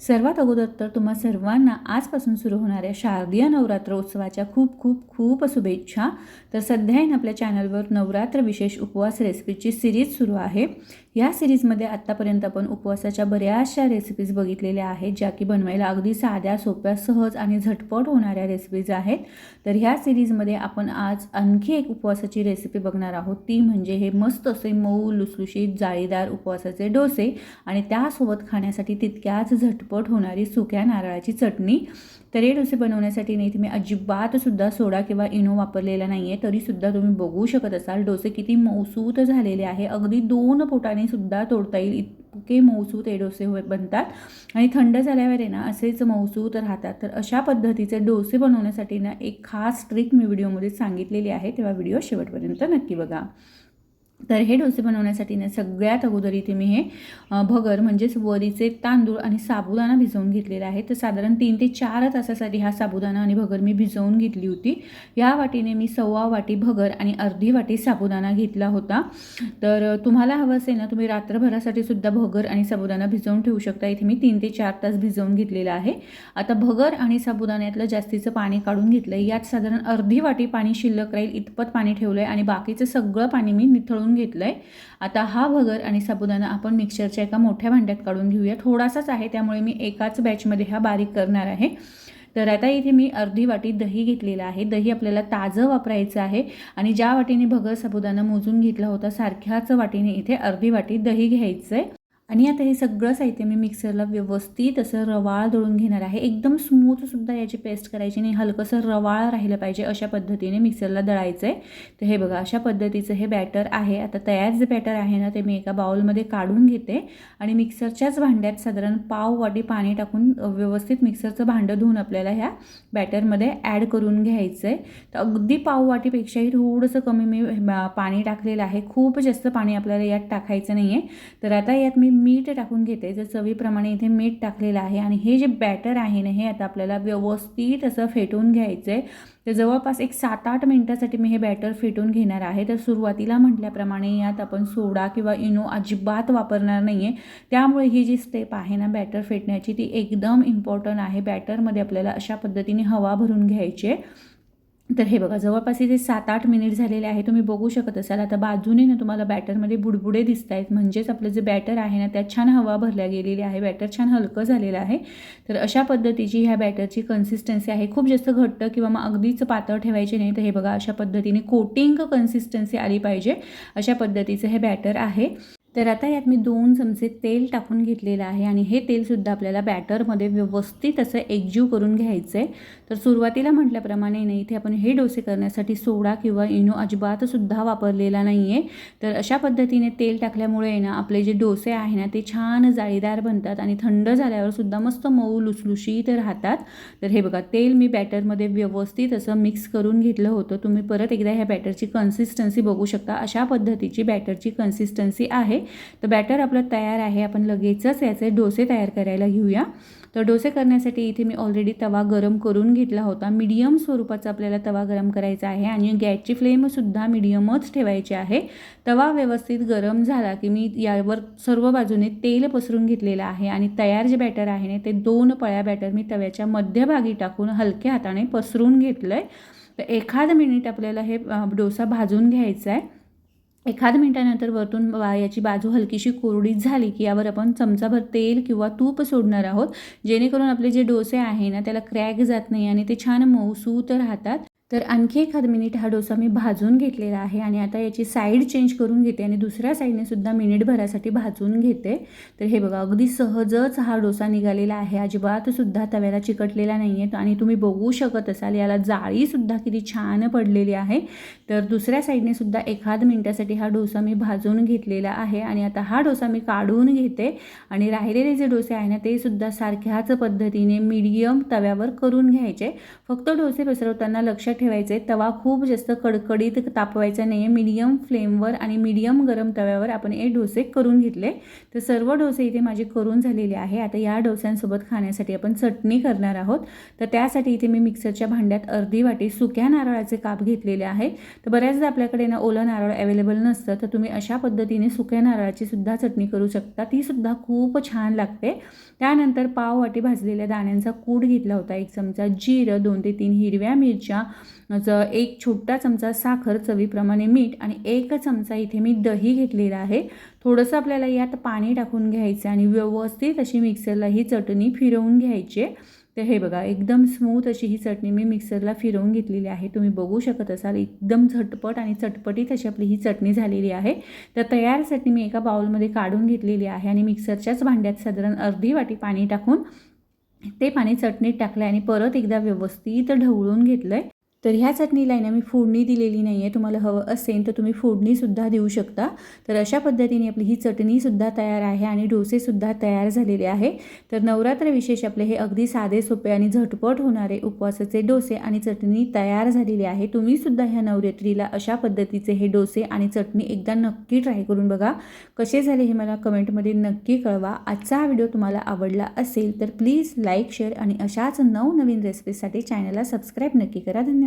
सर्वात अगोदर तर तुम्हा सर्वांना आजपासून सुरू होणाऱ्या शारदीय नवरात्र उत्सवाच्या खूप खूप खूप शुभेच्छा. तर सध्या आहे आपल्या चॅनलवर नवरात्र विशेष उपवास रेसिपीची सिरीज सुरू आहे. या सिरीजमध्ये आत्तापर्यंत आपण उपवासाच्या बऱ्याचशा रेसिपीज बघितलेल्या आहेत ज्या की बनवायला अगदी साध्या सोप्या सहज आणि झटपट होणाऱ्या रेसिपीज आहेत. तर ह्या सिरीजमध्ये आपण आज आणखी एक उपवासाची रेसिपी बघणार आहोत. ती म्हणजे हे मस्त असे मऊ लुसलुशीत जाळीदार उपवासाचे डोसे आणि त्यासोबत खाण्यासाठी तितक्याच झटपट होणारी सुक्या नारळाची चटणी. तरी डोसे बनवण्यासाठी नाही इथे मी अजिबातसुद्धा सोडा किंवा इनो वापरलेला नाही आहे तरीसुद्धा तुम्ही बघू शकत असाल डोसे किती मऊसूत झालेले आहे. अगदी दोन पोटाने सुद्धा तोडता येईल इतके मऊसूत हे डोसे हो, बनतात. आणि थंड झाल्यावर आहे ना असेच मऊसूत राहतात. तर अशा पद्धतीचे डोसे बनवण्यासाठी ना एक खास ट्रिक मी व्हिडिओमध्ये सांगितलेली आहे. तेव्हा व्हिडिओ शेवटपर्यंत नक्की बघा. तर हे डोसे बनवण्यासाठी ना सगळ्यात अगोदर इथे मी हे भगर म्हणजेच वरीचे तांदूळ आणि साबुदाणा भिजवून घेतलेला आहे तर साधारण तीन ते चार तासासाठी हा साबुदाणा आणि भगर मी भिजवून घेतली होती. या वाटीने मी सव्वा वाटी भगर आणि अर्धी वाटी साबुदाणा घेतला होता. तर तुम्हाला हवं असेल ना तुम्ही रात्रभरासाठी सुद्धा भगर आणि साबुदाणा भिजवून ठेवू शकता. इथे मी तीन ते चार तास भिजवून घेतलेला आहे. आता भगर आणि साबुदाण्यातलं जास्तीचं पाणी काढून घेतलं आहे यात साधारण अर्धी वाटी पाणी शिल्लक राहील इतपत पाणी ठेवलं आहे आणि बाकीचं सगळं पाणी मी निथळून घेतलं आहे आता हा भगर आणि साबुदाणा आपण मिक्सरच्या एका मोठ्या भांड्यात काढून घेऊया. थोडासाच आहे त्यामुळे मी एकाच बॅचमध्ये हा बारीक करणार आहे. तर आता इथे मी अर्धी वाटी दही घेतलेलं आहे. दही आपल्याला ताजं वापरायचं आहे आणि ज्या वाटीने भगर साबुदाणा मोजून घेतला होता सारख्याच वाटीने इथे अर्धी वाटी दही घ्यायचं आहे आणि आता हे सगळं साहित्य मी मिक्सरला व्यवस्थित असं रवाळ दळून घेणार आहे. एकदम स्मूथसुद्धा याची पेस्ट करायची नाही. हलकंसं रवाळ राहिलं पाहिजे अशा पद्धतीने मिक्सरला दळायचं आहे तर हे बघा अशा पद्धतीचं हे बॅटर आहे. आता तयार जे बॅटर आहे ना ते मी एका बाउलमध्ये काढून घेते आणि मिक्सरच्याच भांड्यात साधारण पाव वाटी पाणी टाकून व्यवस्थित मिक्सरचं भांडं धुवून आपल्याला ह्या बॅटरमध्ये ॲड करून घ्यायचं आहे तर अगदी पाव वाटीपेक्षाही थोडंसं कमी मी पाणी टाकलेलं आहे. खूप जास्त पाणी आपल्याला यात टाकायचं नाही आहे तर आता यात मी मीठ टाकून घेते. जर चवीप्रमाणे इथे मीठ टाकलेलं आहे आणि हे जे बॅटर आहे ना हे आता आपल्याला व्यवस्थित असं फेटून घ्यायचं आहे तर जवळपास एक सात आठ मिनटासाठी मी हे बॅटर फेटून घेणार आहे. तर सुरुवातीला म्हटल्याप्रमाणे यात आपण सोडा किंवा इनो अजिबात वापरणार नाही आहे त्यामुळे ही जी स्टेप आहे ना बॅटर फेटण्याची ती एकदम इम्पॉर्टंट आहे. बॅटरमध्ये आपल्याला अशा पद्धतीने हवा भरून घ्यायची आहे. तर हे बघा जवळपास इथे सात आठ मिनिट झालेले आहे तुम्ही बघू शकत असाल. आता बाजूने ना तुम्हाला बॅटरमध्ये बुडबुडे दिसत आहेत म्हणजेच आपलं जे बॅटर आहे ना त्यात छान हवा भरल्या गेलेली आहे. बॅटर छान हलकं झालेलं आहे. तर अशा पद्धतीची ह्या बॅटरची कन्सिस्टन्सी आहे. खूप जास्त घट्ट किंवा मग अगदीच पातळ ठेवायचे नाही. तर हे बघा अशा पद्धतीने कोटिंग कन्सिस्टन्सी आली पाहिजे. अशा पद्धतीचं हे बॅटर आहे. तर आता यात मी दोन चमचे तेल टाकून घेतलेलं आहे आणि हे तेलसुद्धा आपल्याला बॅटरमध्ये व्यवस्थित असं एकजीव करून घ्यायचं आहे तर सुरुवातीला म्हटल्याप्रमाणे नाही इथे आपण हे डोसे करण्यासाठी सोडा किंवा इनो अजिबातसुद्धा वापरलेला नाही आहे तर अशा पद्धतीने तेल टाकल्यामुळे ना आपले जे डोसे आहे ना ते छान जाळीदार बनतात आणि थंड झाल्यावरसुद्धा मस्त मऊ लुसलुशीत राहतात. तर हे बघा तेल मी बॅटरमध्ये व्यवस्थित असं मिक्स करून घेतलं होतं. तुम्ही परत एकदा ह्या बॅटरची कन्सिस्टन्सी बघू शकता. अशा पद्धतीची बॅटरची कन्सिस्टन्सी आहे. तर बॅटर आपलं तयार आहे. आपण लगेचच याचे डोसे तयार करायला घेऊया. तर डोसे करण्यासाठी इथे मी ऑलरेडी तवा गरम करून घेतला होता. मीडियम स्वरूपाचा आपल्याला तवा गरम करायचा आहे आणि गॅसची फ्लेमसुद्धा मीडियमच ठेवायची आहे. तवा व्यवस्थित गरम झाला की मी यावर सर्व बाजूने तेल पसरून घेतलेलं आहे आणि तयार जे बॅटर आहे ना ते दोन पळ्या बॅटर मी तव्याच्या मध्यभागी टाकून हलक्या हाताने पसरून घेतलं आहे तर एखाद मिनिट आपल्याला हे डोसा भाजून घ्यायचा आहे एखाद मिनिटानंतर वरतून बा- याची बाजू हलकीशी कोरडी झाली की यावर आपण चमचाभर तेल किंवा तूप सोडणार आहोत. जेणेकरून आपले जे डोसे आहे ना त्याला क्रॅक जात नाही आणि ते छान मऊसूत राहतात. तर आणखी एखाद मिनिट हा डोसा मी भाजून घेतलेला आहे आणि आता याची साईड चेंज करून घेते आणि दुसऱ्या साईडने सुद्धा मिनिटभरासाठी भाजून घेते. तर हे बघा अगदी सहजच हा डोसा निघालेला आहे. अजिबात सुद्धा तव्याला चिकटलेला नाही आहे आणि तुम्ही बघू शकत असाल याला जाळीसुद्धा किती छान पडलेली आहे. तर दुसऱ्या साईडने सुद्धा एखाद मिनिटासाठी हा डोसा मी भाजून घेतलेला आहे आणि आता हा डोसा मी काढून घेते आणि राहिलेले जे डोसे आहे ना ते सुद्धा सारख्याच पद्धतीने मीडियम तव्यावर करून घ्यायचे. फक्त डोसे पसरवताना लक्षात ठेवायचं आहे तवा खूप जास्त कडकडीत तापवायचा नाही आहे मीडियम फ्लेमवर आणि मीडियम गरम तव्यावर आपण हे डोसे करून घेतले. तर सर्व डोसे इथे माझे करून झालेले आहे. आता या डोस्यांसोबत खाण्यासाठी आपण चटणी करणार आहोत. तर त्यासाठी इथे मी मिक्सरच्या भांड्यात अर्धी वाटी सुक्या नारळाचे काप घेतलेले आहे. तर बऱ्याचदा आपल्याकडे ना ओलं नारळ अवेलेबल नसतं तर तुम्ही अशा पद्धतीने सुक्या नारळाची सुद्धा चटणी करू शकता. ती सुद्धा खूप छान लागते. त्यानंतर पाव वाटी भाजलेल्या दाण्यांचा कूड घेतला होता. एक चमचा जिरं दोन ते तीन हिरव्या मिरच्या ज- एक छोटा चमचा साखर चवीप्रमाणे मीठ आणि एक चमचा इथे मी दही घेतलेला आहे. थोडंसं आपल्याला यात पाणी टाकून घ्यायचं आणि व्यवस्थित अशी मिक्सरला ही चटणी फिरवून घ्यायची आहे. तर हे बघा एकदम स्मूथ अशी ही चटणी मी मिक्सरला फिरवून घेतलेली आहे. तुम्ही बघू शकत असाल एकदम झटपट आणि चटपटीत अशी आपली ही चटणी झालेली आहे. तर तयार चटणी मी एका बाउलमध्ये काढून घेतलेली आहे आणि मिक्सरच्याच भांड्यात साधारण अर्धी वाटी पाणी टाकून ते पाणी चटणीत टाकलं आणि परत एकदा व्यवस्थित ढवळून घेतलं आहे तर ह्या चटणीला आहे ना मी फोडणी दिलेली नाही आहे तुम्हाला हवं असेल तर तुम्ही फोडणीसुद्धा देऊ शकता. तर अशा पद्धतीने आपली ही चटणीसुद्धा तयार आहे आणि डोसेसुद्धा तयार झालेले आहे. तर नवरात्र विशेष आपले हे अगदी साधे सोपे आणि झटपट होणारे उपवासाचे डोसे आणि चटणी तयार झालेली आहे. तुम्हीसुद्धा ह्या नवरात्रीला अशा पद्धतीचे हे डोसे आणि चटणी एकदा नक्की ट्राय करून बघा. कसे झाले हे मला कमेंटमध्ये नक्की कळवा. आजचा हा व्हिडिओ तुम्हाला आवडला असेल तर प्लीज लाईक शेअर आणि अशाच नवनवीन रेसिपीसाठी चॅनलला सबस्क्राईब नक्की करा. धन्यवाद.